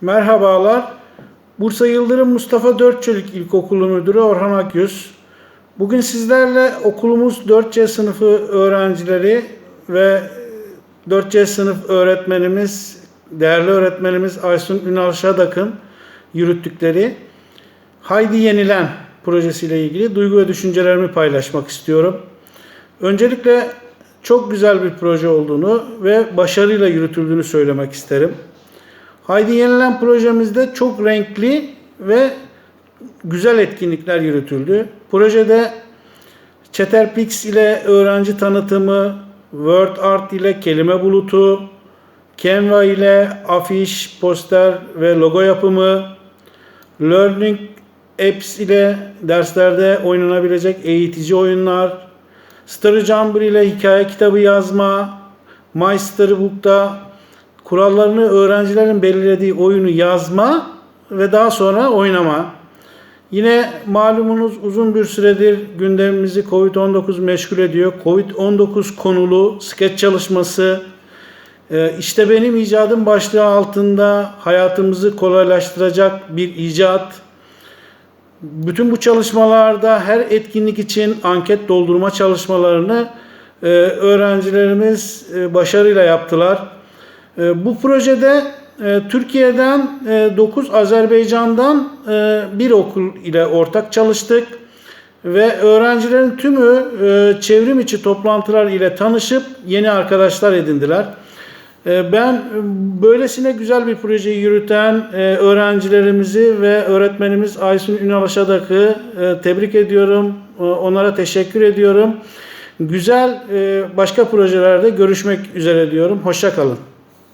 Merhabalar. Bursa Yıldırım Mustafa Dörtçelik İlkokulu Müdürü Orhan Akyüz. Bugün sizlerle okulumuz 4C sınıfı öğrencileri ve 4C sınıf öğretmenimiz, değerli öğretmenimiz Aysun Ünal Şadak'ın yürüttükleri Haydi Yenilen projesiyle ilgili duygu ve düşüncelerimi paylaşmak istiyorum. Öncelikle çok güzel bir proje olduğunu ve başarıyla yürütüldüğünü söylemek isterim. Haydi Yenilen projemizde çok renkli ve güzel etkinlikler yürütüldü. Projede Chatterpix ile öğrenci tanıtımı, Word Art ile kelime bulutu, Canva ile afiş, poster ve logo yapımı, Learning Apps ile derslerde oynanabilecek eğitici oyunlar, Story ile hikaye kitabı yazma, My Storybook'ta kurallarını öğrencilerin belirlediği oyunu yazma ve daha sonra oynama. Yine malumunuz uzun bir süredir gündemimizi Covid-19 meşgul ediyor. Covid-19 konulu skeç çalışması, e, işte benim icadım başlığı altında hayatımızı kolaylaştıracak bir icat. Bütün bu çalışmalarda her etkinlik için anket doldurma çalışmalarını e, öğrencilerimiz e, başarıyla yaptılar. E, Bu projede e, Türkiye'den 9, Azerbaycan'dan e, bir okul ile ortak çalıştık ve öğrencilerin tümü çevrim içi toplantılar ile tanışıp yeni arkadaşlar edindiler. Ben böylesine güzel bir projeyi yürüten öğrencilerimizi ve öğretmenimiz Aysun Ünal Aşadak'ı e, tebrik ediyorum. Onlara teşekkür ediyorum. Güzel başka projelerde görüşmek üzere diyorum. Hoşça kalın.